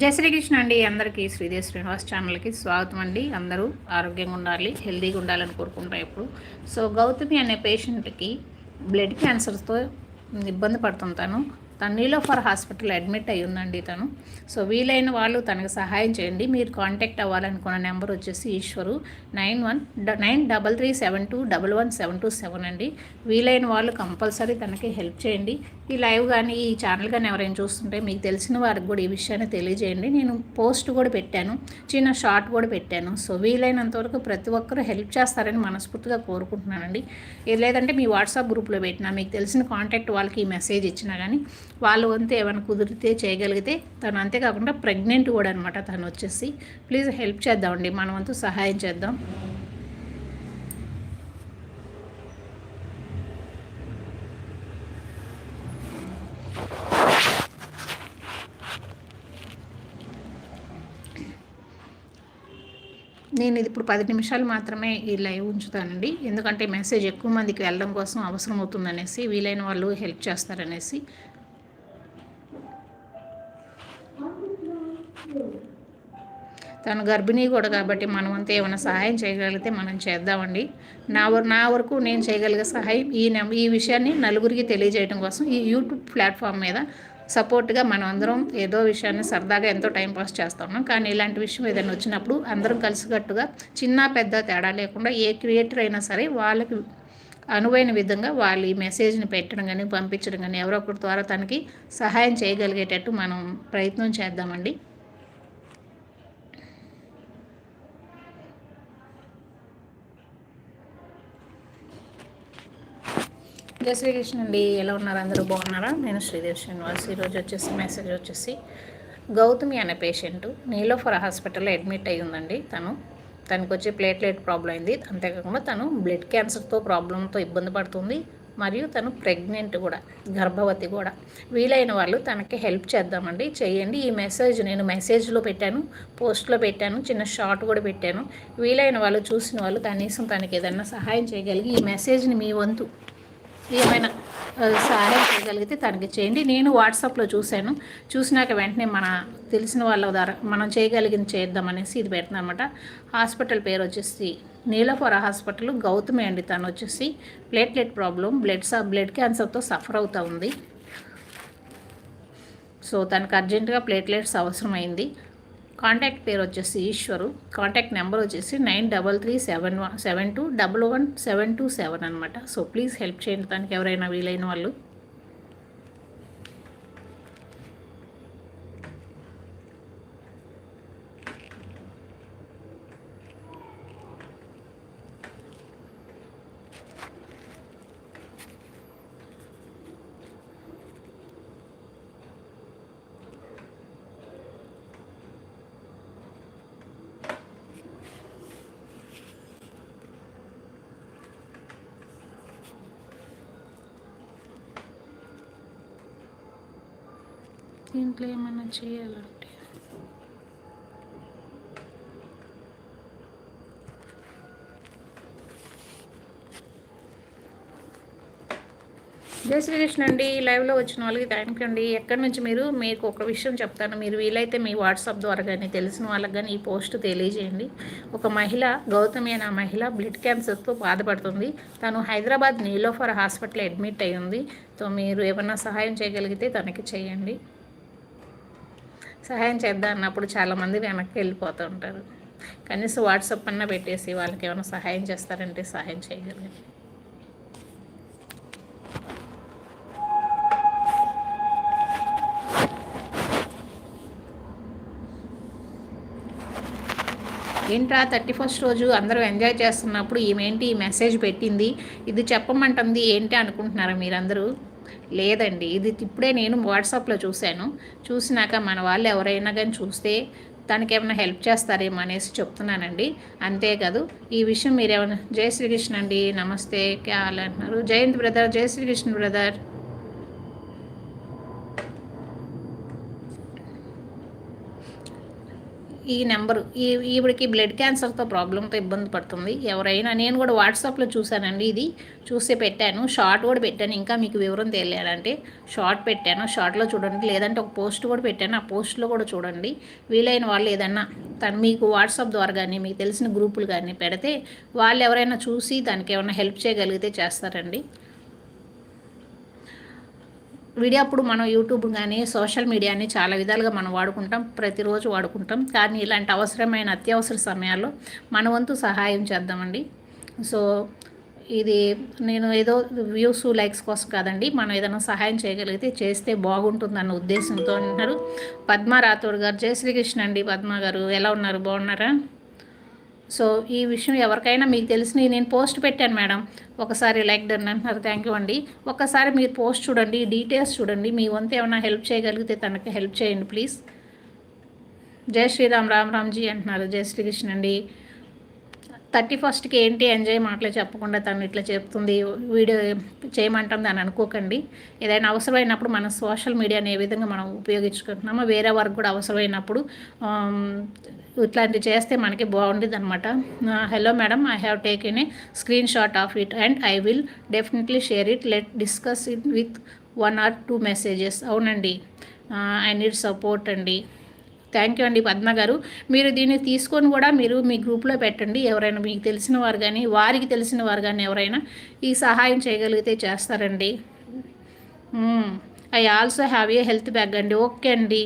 జై శ్రీకృష్ణ అండి. అందరికీ శ్రీదేవి శ్రీనివాస్ ఛానల్కి స్వాగతం అండి. అందరూ ఆరోగ్యంగా ఉండాలి హెల్తీగా ఉండాలని కోరుకుంటారు ఎప్పుడు. సో గౌతమి అనే పేషెంట్కి బ్లడ్ క్యాన్సర్తో ఇబ్బంది పడుతుంటాను. తను నీలోఫర్ హాస్పిటల్ అడ్మిట్ అయి ఉందండి తను. సో వీలైన వాళ్ళు తనకు సహాయం చేయండి. మీరు కాంటాక్ట్ అవ్వాలనుకున్న నెంబర్ వచ్చేసి Eshwar nine one nine double three seven two double one seven two seven అండి. వీలైన వాళ్ళు కంపల్సరీ తనకి హెల్ప్ చేయండి. ఈ లైవ్ కానీ ఈ ఛానల్ కానీ ఎవరైనా చూస్తుంటే మీకు తెలిసిన వారికి కూడా ఈ విషయాన్ని తెలియజేయండి. నేను పోస్ట్ కూడా పెట్టాను చిన్న షార్ట్ కూడా పెట్టాను. సో వీలైనంత వరకు ప్రతి ఒక్కరూ హెల్ప్ చేస్తారని మనస్ఫూర్తిగా కోరుకుంటున్నానండి. లేదంటే మీ వాట్సాప్ గ్రూప్లో పెట్టినా మీకు తెలిసిన కాంటాక్ట్ వాళ్ళకి ఈ మెసేజ్ ఇచ్చినా కానీ వాళ్ళు వంతు ఏమైనా కుదిరితే చేయగలిగితే తను అంతేకాకుండా ప్రెగ్నెంట్ కూడా అనమాట తను వచ్చేసి. ప్లీజ్ హెల్ప్ చేద్దామండి మన వంతు సహాయం చేద్దాం. నేను ఇది ఇప్పుడు పది నిమిషాలు మాత్రమే ఈ లైవ్ ఉంచుతానండి. ఎందుకంటే మెసేజ్ ఎక్కువ మందికి వెళ్ళడం కోసం అవసరం అవుతుందనేసి వీలైన వాళ్ళు హెల్ప్ చేస్తారనేసి తను గర్భిణీ కూడా కాబట్టి మనం అంతా ఏమైనా సహాయం చేయగలిగితే మనం చేద్దామండి. నా నా వరకు నేను చేయగలిగే సహాయం ఈ ఈ విషయాన్ని నలుగురికి తెలియజేయడం కోసం ఈ యూట్యూబ్ ప్లాట్ఫామ్ మీద సపోర్ట్గా మనం అందరం ఏదో విషయాన్ని సరదాగా ఎంతో టైం పాస్ ఉన్నాం. కానీ ఇలాంటి విషయం ఏదైనా వచ్చినప్పుడు అందరం కలిసికట్టుగా చిన్న పెద్ద తేడా లేకుండా ఏ క్రియేటర్ అయినా సరే వాళ్ళకి అనువైన విధంగా వాళ్ళు ఈ మెసేజ్ని పెట్టడం కానీ పంపించడం కానీ ఎవరో ఒకరి ద్వారా తనకి సహాయం చేయగలిగేటట్టు మనం ప్రయత్నం చేద్దామండి. జయ శ్రీకృష్ణ అండి. ఎలా ఉన్నారు అందరూ? బాగున్నారా? నేను శ్రీదేవ్ శ్రీనివాస్. ఈరోజు వచ్చేసి మెసేజ్ వచ్చేసి గౌతమి అనే పేషెంట్ నీలోఫర్ హాస్పిటల్లో అడ్మిట్ అయి ఉందండి. తను తనకు వచ్చే ప్లేట్లెట్ ప్రాబ్లం అయింది. అంతేకాకుండా తను బ్లడ్ క్యాన్సర్తో ప్రాబ్లంతో ఇబ్బంది పడుతుంది. మరియు తను ప్రెగ్నెంట్ కూడా గర్భవతి కూడా. వీలైన వాళ్ళు తనకి హెల్ప్ చేద్దామండి. చేయండి. ఈ మెసేజ్ నేను మెసేజ్లో పెట్టాను పోస్ట్లో పెట్టాను చిన్న షార్ట్ కూడా పెట్టాను. వీలైన వాళ్ళు చూసిన వాళ్ళు కనీసం తనకి ఏదైనా సహాయం చేయగలిగి ఈ మెసేజ్ని మీ వంతు ఏమైనా సహాయం చేయగలిగితే తనకి చేయండి. నేను వాట్సాప్లో చూశాను. చూసినాక వెంటనే మన తెలిసిన వాళ్ళ ద్వారా మనం చేయగలిగింది చేద్దామనేసి ఇది పెడుతుందన్నమాట హాస్పిటల్ పేరు వచ్చేసి నీలఫోర హాస్పిటల్ గౌతమి అండి తను వచ్చేసి. ప్లేట్లెట్ ప్రాబ్లం బ్లడ్ సా బ్లడ్ క్యాన్సర్తో సఫర్ అవుతూ ఉంది. సో తనకు అర్జెంటుగా ప్లేట్లెట్స్ అవసరమైంది. కాంటాక్ట్ పేరు వచ్చేసి ఈశ్వరు. కాంటాక్ట్ నెంబర్ వచ్చేసి nine double three seven one seven two double one seven two seven అనమాట సో ప్లీజ్ హెల్ప్ చేయండి దానికి ఎవరైనా వీలైన వాళ్ళు దీంట్లో ఏమైనా చేయాలంటే. జయ శ్రీకృష్ణ అండి. లైవ్లో వచ్చిన వాళ్ళకి థ్యాంక్ అండి. ఎక్కడి నుంచి మీరు మీకు ఒక విషయం చెప్తాను. మీరు వీలైతే మీ వాట్సాప్ ద్వారా కానీ తెలిసిన వాళ్ళకి కానీ ఈ పోస్ట్ తెలియజేయండి. ఒక మహిళ గౌతమి అనే మహిళ బ్లడ్ క్యాన్సర్తో బాధపడుతుంది. తను హైదరాబాద్ నీలోఫర్ హాస్పిటల్ అడ్మిట్ అయ్యింది. సో మీరు ఏమైనా సహాయం చేయగలిగితే తనకి చేయండి. సహాయం చేద్దాం అన్నప్పుడు చాలామంది వెనక్కి వెళ్ళిపోతూ ఉంటారు. కనీసం వాట్సాప్ అన్న పెట్టేసి వాళ్ళకి ఏమైనా సహాయం చేస్తారంటే సహాయం చేయగలిగారు ఏంట్రా థర్టీ ఫస్ట్ రోజు అందరూ ఎంజాయ్ చేస్తున్నప్పుడు ఈమెంటి ఈ మెసేజ్ పెట్టింది? ఇది చెప్పమంటుంది ఏంటి అనుకుంటున్నారా మీరందరూ? లేదండి. ఇది ఇప్పుడే నేను వాట్సాప్లో చూశాను. చూసినాక మన వాళ్ళు ఎవరైనా కానీ చూస్తే తనకి ఏమైనా హెల్ప్ చేస్తారేమో అనేసి చెప్తున్నానండి. అంతేకాదు ఈ విషయం మీరు ఏమైనా జై శ్రీకృష్ణ అండి నమస్తే క్యాల్ అంటున్నారు? జయంత్ బ్రదర్ జై శ్రీకృష్ణ బ్రదర్. ఈ నెంబర్. ఈ ఈవిడికి బ్లడ్ క్యాన్సర్తో ప్రాబ్లంతో ఇబ్బంది పడుతుంది. ఎవరైనా నేను కూడా వాట్సాప్లో చూశానండి ఇది. చూసి పెట్టాను. షార్ట్ కూడా పెట్టాను. ఇంకా మీకు వివరం తెలియాలంటే షార్ట్ పెట్టాను. షార్ట్లో చూడండి. లేదంటే ఒక పోస్ట్ కూడా పెట్టాను. ఆ పోస్ట్లో కూడా చూడండి. వీలైన వాళ్ళు ఏదన్నా తను మీకు వాట్సాప్ ద్వారా కానీ మీకు తెలిసిన గ్రూపులు కానీ పెడితే వాళ్ళు ఎవరైనా చూసి దానికి ఏమైనా హెల్ప్ చేయగలిగితే చేస్తారండి. వీడియో అప్పుడు మనం యూట్యూబ్ కానీ సోషల్ మీడియాని చాలా విధాలుగా మనం వాడుకుంటాం. ప్రతిరోజు వాడుకుంటాం. కానీ ఇలాంటి అవసరమైన అత్యవసర సమయాల్లో మన వంతు సహాయం చేద్దామండి. సో ఇది నేను ఏదో వ్యూస్ లైక్స్ కోసం కాదండి. మనం ఏదైనా సహాయం చేయగలిగితే చేస్తే బాగుంటుందన్న ఉద్దేశంతో అంటున్నారు పద్మ రాథోడ్ గారు. జయ శ్రీకృష్ణ అండి పద్మ గారు. ఎలా ఉన్నారు? బాగున్నారా? సో ఈ విషయం ఎవరికైనా మీకు తెలిసినవి నేను పోస్ట్ పెట్టాను మేడం. ఒకసారి లైక్ డన్ అంటున్నారు థ్యాంక్ యూ అండి. ఒకసారి మీరు పోస్ట్ చూడండి డీటెయిల్స్ చూడండి. మీ వంతు ఏమైనా హెల్ప్ చేయగలిగితే తనకి హెల్ప్ చేయండి ప్లీజ్. జై శ్రీరామ్ రామ్ రామ్జీ అంటున్నారు జై శ్రీకృష్ణ అండి. థర్టీ ఫస్ట్కి ఏంటి ఎంజాయ్ మాటలే చెప్పకుండా తను ఇట్లా చెప్తుంది వీడియో చేయమంటుంది అని అనుకోకండి. ఏదైనా అవసరమైనప్పుడు మన సోషల్ మీడియాని ఏ విధంగా మనం ఉపయోగించుకుంటున్నామో వేరే వారికి కూడా అవసరమైనప్పుడు ఇట్లాంటివి చేస్తే మనకి బాగుండేది అనమాట hello madam I have taken a screen shot of it and I will definitely share it let discuss it with one or two messages అవునండి. ఐ నీడ్ సపోర్ట్ అండి. థ్యాంక్ యూ అండి పద్మ గారు. మీరు దీన్ని తీసుకొని కూడా మీరు మీ గ్రూప్లో పెట్టండి. ఎవరైనా మీకు తెలిసిన వారు కానీ వారికి తెలిసిన వారు కానీ ఎవరైనా ఈ సహాయం చేయగలిగితే చేస్తారండి. I also have a health bag అండి. ఓకే అండి.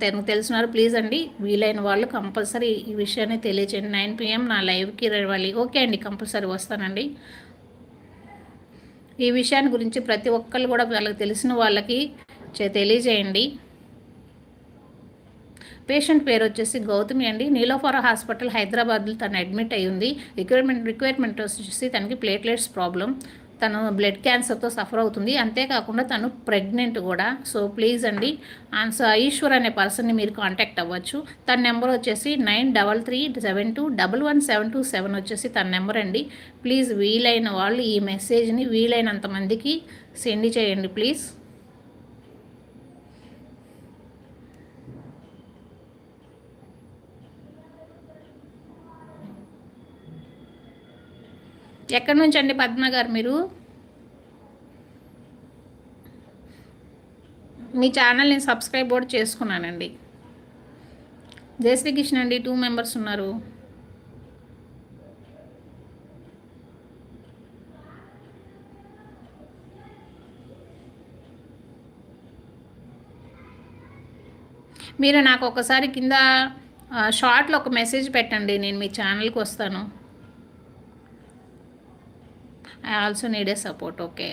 తనకు తెలిసినారు ప్లీజ్ అండి వీలైన వాళ్ళు కంపల్సరీ ఈ విషయాన్ని తెలియచేయండి. నైన్ పిఎం నా లైవ్కి రావాలి ఓకే అండి కంపల్సరీ వస్తానండి. ఈ విషయాన్ని గురించి ప్రతి ఒక్కళ్ళు కూడా వాళ్ళకి తెలిసిన వాళ్ళకి తెలియజేయండి. పేషెంట్ పేరు వచ్చేసి గౌతమి అండి. నీలోఫారా హాస్పిటల్ హైదరాబాద్లో తను అడ్మిట్ అయ్యింది. రిక్వైర్మెంట్ రిక్వైర్మెంట్ వచ్చేసి తనకి ప్లేట్లెట్స్ ప్రాబ్లం. తను బ్లడ్ క్యాన్సర్తో సఫర్ అవుతుంది. అంతేకాకుండా తను ప్రెగ్నెంట్ కూడా. సో ప్లీజ్ అండి ఆన్సర్ ఈశ్వర్ అనే పర్సన్ని మీరు కాంటాక్ట్ అవ్వచ్చు. తన నెంబర్ వచ్చేసి nine double three seven two double one seven two seven వచ్చేసి తన నెంబర్ అండి. ప్లీజ్ వీలైన వాళ్ళు ఈ మెసేజ్ని వీలైనంత మందికి సెండ్ చేయండి ప్లీజ్. ఎక్కడి నుంచి అండి పద్మ గారు మీరు? మీ ఛానల్ నేను సబ్స్క్రైబ్ కూడా చేసుకున్నానండి. జై శ్రీకృష్ణ అండి టూ మెంబర్స్ ఉన్నారు. మీరు నాకు ఒకసారి కింద షార్ట్లో ఒక మెసేజ్ పెట్టండి నేను మీ ఛానల్కి వస్తాను. I also need a support okay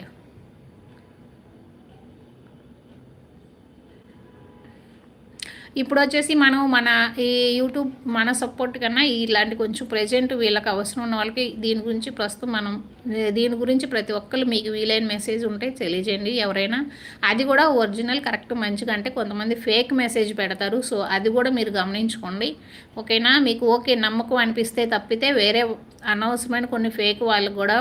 ఇప్పుడు వచ్చేసి మనం మన ఈ యూట్యూబ్ మన సపోర్ట్ కన్నా ఇలాంటి కొంచెం ప్రజెంట్ వీళ్ళకి అవసరం ఉన్న వాళ్ళకి దీని గురించి ప్రస్తుతం మనం దీని గురించి ప్రతి ఒక్కరు మీకు వీలైన మెసేజ్ ఉంటే తెలియజేయండి ఎవరైనా. అది కూడా ఒరిజినల్ కరెక్ట్ మంచిగా అంటే కొంతమంది ఫేక్ మెసేజ్ పెడతారు. సో అది కూడా మీరు గమనించుకోండి. ఓకేనా మీకు ఓకే నమ్మకం అనిపిస్తే తప్పితే వేరే అనవసరమైన కొన్ని ఫేక్ వాళ్ళకు కూడా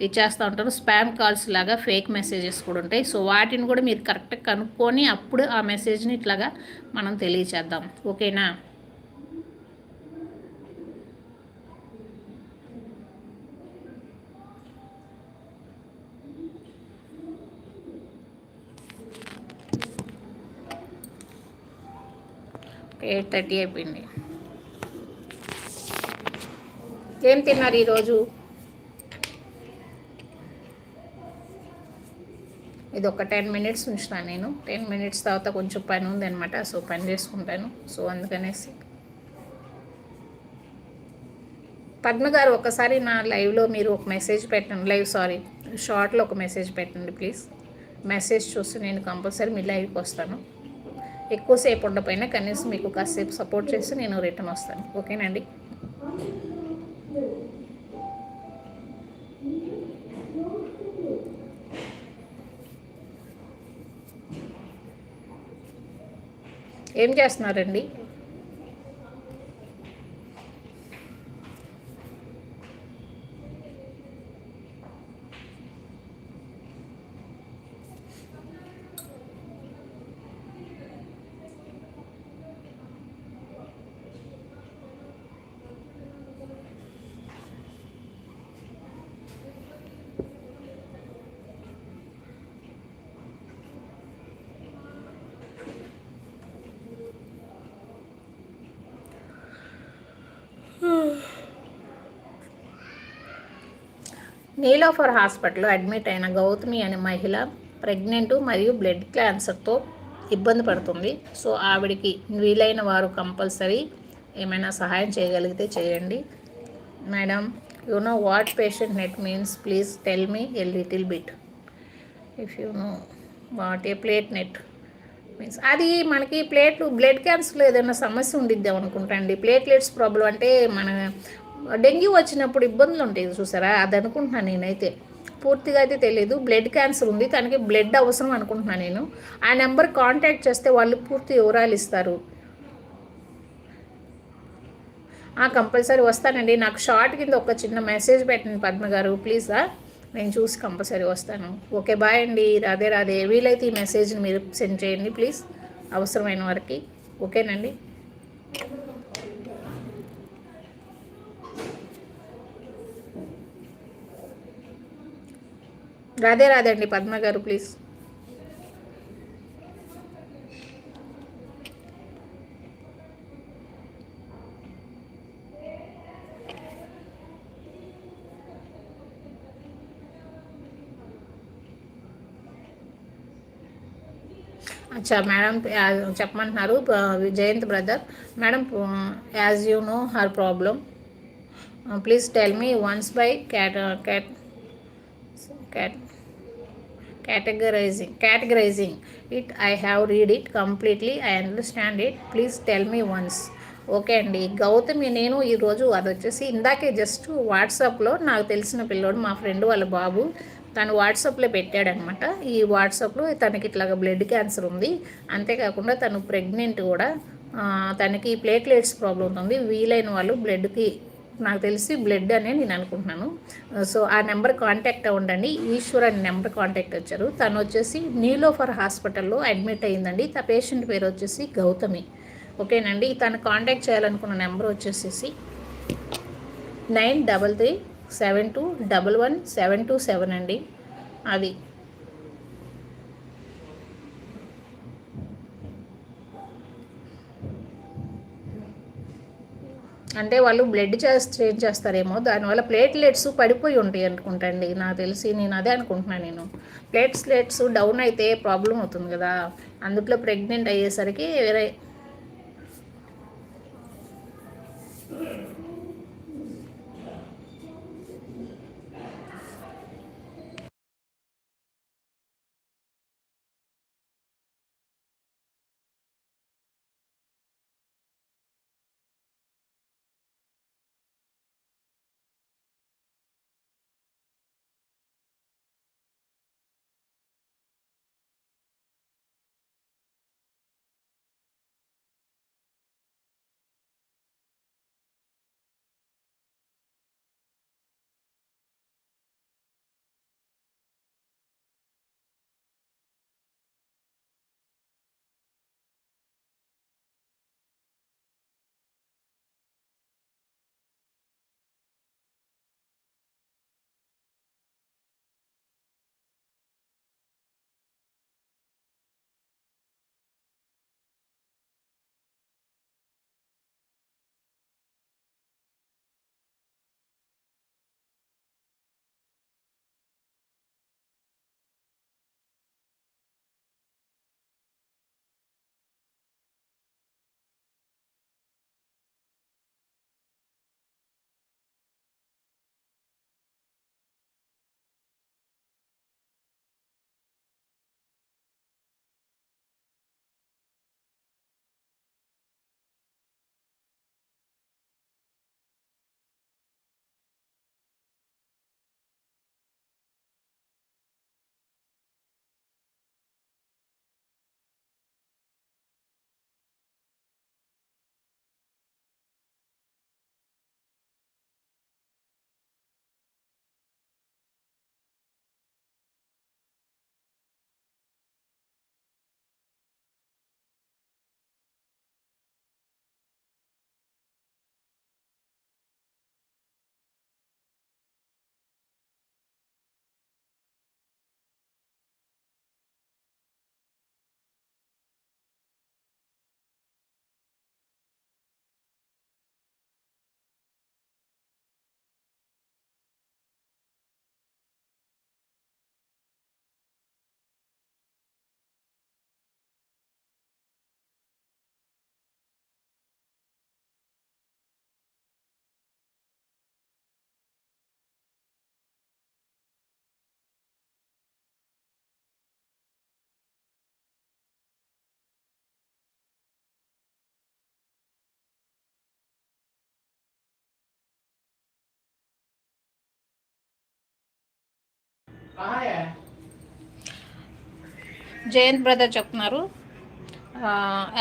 ఇచ్చేస్తూ ఉంటారు. స్పామ్ కాల్స్ లాగా ఫేక్ మెసేజెస్ కూడా ఉంటాయి. సో వాటిని కూడా మీరు కరెక్ట్గా కనుక్కొని అప్పుడు ఆ మెసేజ్ని ఇట్లాగా మనం తెలియచేద్దాం. ఓకేనా? ఎయిట్ థర్టీ అయిపోయింది. ఏం తిన్నారు ఈరోజు? ఇది ఒక టెన్ మినిట్స్ ఉంచిన నేను. టెన్ మినిట్స్ తర్వాత కొంచెం పని ఉంది అనమాట సో పని చేసుకుంటాను. సో అందుకనేసి. పద్మ గారు ఒకసారి నా లైవ్లో మీరు ఒక మెసేజ్ పెట్టండి. లైవ్ సారీ షార్ట్లో ఒక మెసేజ్ పెట్టండి ప్లీజ్. మెసేజ్ చూసి నేను కంపల్సరీ మీ లైవ్కి వస్తాను. ఎక్కువసేపు ఉండపోయినా కనీసం మీకు కాసేపు సపోర్ట్ చేసి నేను రిటర్న్ వస్తాను. ఓకేనండి? ఏం చేస్తున్నారండి? నీలోఫర్ హాస్పిటల్లో అడ్మిట్ అయిన గౌతమి అనే మహిళ ప్రెగ్నెంట్ మరియు బ్లడ్ క్యాన్సర్తో ఇబ్బంది పడుతుంది. సో ఆవిడికి వీలైన వారు కంపల్సరీ ఏమైనా సహాయం చేయగలిగితే చేయండి. Madam you know what patient net means please tell me a little bit. If you know what a plate net means. అది మనకి ప్లేట్లు బ్లడ్ క్యాన్సర్లో ఏదైనా సమస్య ఉండిద్దాం అనుకుంటా అండి. ప్లేట్లెట్స్ ప్రాబ్లం అంటే మన డెంగ్యూ వచ్చినప్పుడు ఇబ్బందులు ఉంటాయి చూసారా? అది అనుకుంటున్నాను నేనైతే. పూర్తిగా అయితే తెలియదు. బ్లడ్ క్యాన్సర్ ఉంది. తనకి బ్లడ్ అవసరం అనుకుంటున్నాను నేను. ఆ నెంబర్ కాంటాక్ట్ చేస్తే వాళ్ళు పూర్తి వివరాలు ఇస్తారు. కంపల్సరీ వస్తానండి. నాకు షార్ట్ కింద ఒక చిన్న మెసేజ్ పెట్టండి పద్మ గారు. ప్లీజ్ నేను చూసి కంపల్సరీ వస్తాను. ఓకే బాయ్ అండి. రాదే రాదే వీలైతే ఈ మెసేజ్ని మీరు సెండ్ చేయండి ప్లీజ్. అవసరమైన వారికి. ఓకేనండి? రాదే రాదండి పద్మ గారు ప్లీజ్ అచ్చా madam చెప్పమంటున్నారు Jayant brother. Madam as you know her problem please tell me once by cat cat cat categorizing. Categorizing. It i have read it completely. I understand it. Please tell me once. Okay అండి. గౌతమి నేను ఈరోజు అది వచ్చేసి ఇందాకే just వాట్సాప్లో నాకు తెలిసిన పిల్లోడు మా ఫ్రెండ్ వాళ్ళ బాబు తను వాట్సాప్లో పెట్టాడనమాట. ఈ వాట్సాప్లో తనకి ఇట్లాగా బ్లడ్ క్యాన్సర్ ఉంది. అంతేకాకుండా తను ప్రెగ్నెంట్ కూడా. తనకి ప్లేట్లెట్స్ ప్రాబ్లం ఉంది. వీలైన వాళ్ళు బ్లడ్కి నాకు తెలిసి బ్లడ్ అనే నేను అనుకుంటున్నాను. Uh, సో ఆ నెంబర్ కాంటాక్ట్ అవ్వండి ఈశ్వర్ అనే నెంబర్ కాంటాక్ట్ వచ్చారు. తను వచ్చేసి నీలోఫర్ హాస్పిటల్లో అడ్మిట్ అయ్యిందండి. త పేషెంట్ పేరు వచ్చేసి గౌతమి. ఓకేనండి? తను కాంటాక్ట్ చేయాలనుకున్న నెంబర్ వచ్చేసేసి nine double three seven two double one seven two seven అండి. అది. అంటే వాళ్ళు బ్లడ్ చేంజ్ చేస్తారేమో దానివల్ల ప్లేట్లెట్స్ పడిపోయి ఉంటాయి అనుకుంటండి. నాకు తెలిసి నేను అదే అనుకుంటున్నాను నేను. ప్లేట్లెట్స్ డౌన్ అయితే ప్రాబ్లం అవుతుంది కదా. అందుట్లో ప్రెగ్నెంట్ అయ్యేసరికి వేరే జయంత్ బ్రదర్ చెప్తున్నారు.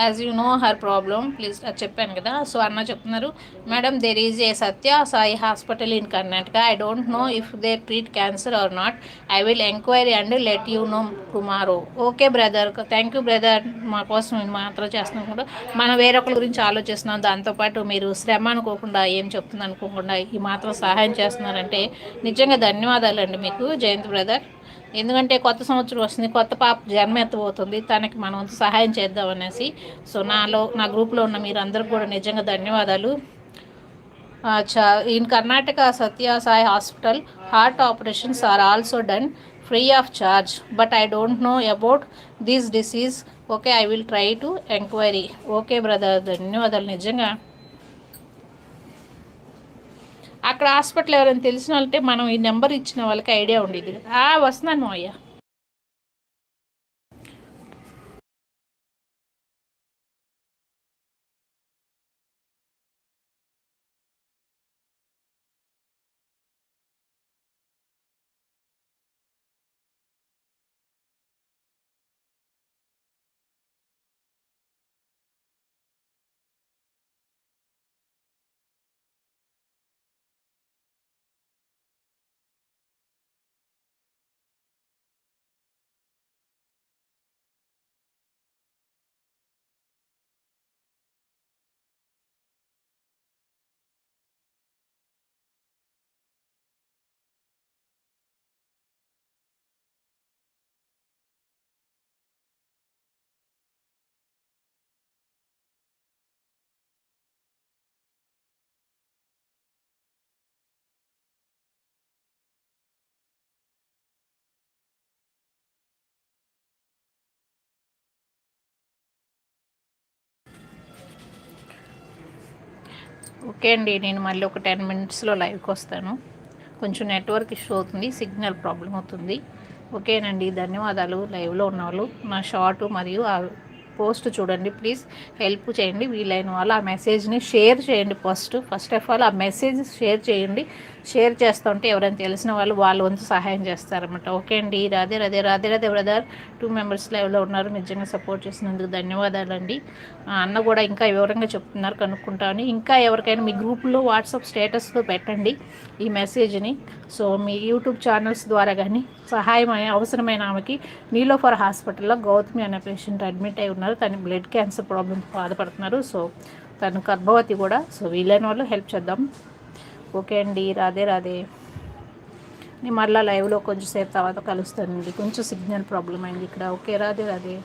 As you know her problem please అది చెప్పాను కదా. సో అన్న చెప్తున్నారు madam there is a Satya Sai hospital in Karnataka I don't know if they treat cancer or not I will enquiry and let you know tomorrow okay brother thank you brother మా కోసం మాత్రం చేస్తున్నాం కూడా మనం వేరొకరి గురించి ఆలోచిస్తున్నాం. దాంతోపాటు మీరు శ్రమ అనుకోకుండా ఏం చెప్తుంది అనుకోకుండా ఈ మాత్రం సహాయం చేస్తున్నారంటే నిజంగా ధన్యవాదాలండి మీకు. జయంత్ బ్రదర్ ఎందుకంటే కొత్త సంవత్సరం వస్తుంది కొత్త పాప జన్మ ఎత్తబోతుంది తనకి మనం సహాయం చేద్దాం అనేసి. సో నాలో నా గ్రూప్లో ఉన్న మీరందరూ కూడా నిజంగా ధన్యవాదాలు. చా in Karnataka Satya Sai hospital heart operations are also done free of charge. But I don't know about this disease. Okay I will try to enquiry. Okay brother ధన్యవాదాలు నిజంగా. అక్కడ హాస్పిటల్ ఎవరైనా తెలిసిన వాళ్ళంటే మనం ఈ నెంబర్ ఇచ్చిన వాళ్ళకి ఐడియా ఉండేది. వస్తున్నాను అయ్యా. ఓకే అండి నేను మళ్ళీ ఒక టెన్ మినిట్స్లో లైవ్కి వస్తాను. కొంచెం నెట్వర్క్ ఇష్యూ అవుతుంది సిగ్నల్ ప్రాబ్లం అవుతుంది. ఓకేనండి ధన్యవాదాలు. లైవ్లో ఉన్న వాళ్ళు నా షార్ట్ మరియు ఆ పోస్ట్ చూడండి ప్లీజ్. హెల్ప్ చేయండి వీలైన వాళ్ళు ఆ మెసేజ్ని షేర్ చేయండి ఫస్ట్. ఫస్ట్ ఆఫ్ ఆల్ ఆ మెసేజ్ షేర్ చేయండి. షేర్ చేస్తుంటే ఎవరైనా తెలిసిన వాళ్ళు వాళ్ళ వంతు సహాయం చేస్తారన్నమాట. ఓకే అండి. Radhe Radhe Radhe Radhe brother. Two members లైవ్లో ఉన్నారు. నిజంగా సపోర్ట్ చేసినందుకు ధన్యవాదాలండి. అన్న కూడా ఇంకా వివరంగా చెప్తున్నారు కనుక్కుంటామని ఇంకా ఎవరికైనా మీ గ్రూప్లో వాట్సాప్ స్టేటస్లో పెట్టండి ఈ మెసేజ్ని. సో మీ యూట్యూబ్ ఛానల్స్ ద్వారా కానీ సహాయం అవసరమైన ఆమెకి నీలోఫర్ హాస్పిటల్లో గౌతమి అనే పేషెంట్ అడ్మిట్ అయి ఉన్నారు. తను బ్లడ్ క్యాన్సర్ ప్రాబ్లమ్ బాధపడుతున్నారు. సో తను గర్భవతి కూడా. సో వీలైన వాళ్ళు హెల్ప్ చేద్దాం. ఓకే అండి రాధే రాధే. నేను మళ్ళీ లైవ్లో కొంచెం సేపు తర్వాత కలుస్తానండి. కొంచెం సిగ్నల్ ప్రాబ్లం అయింది ఇక్కడ. ఓకే రాధే రాధే.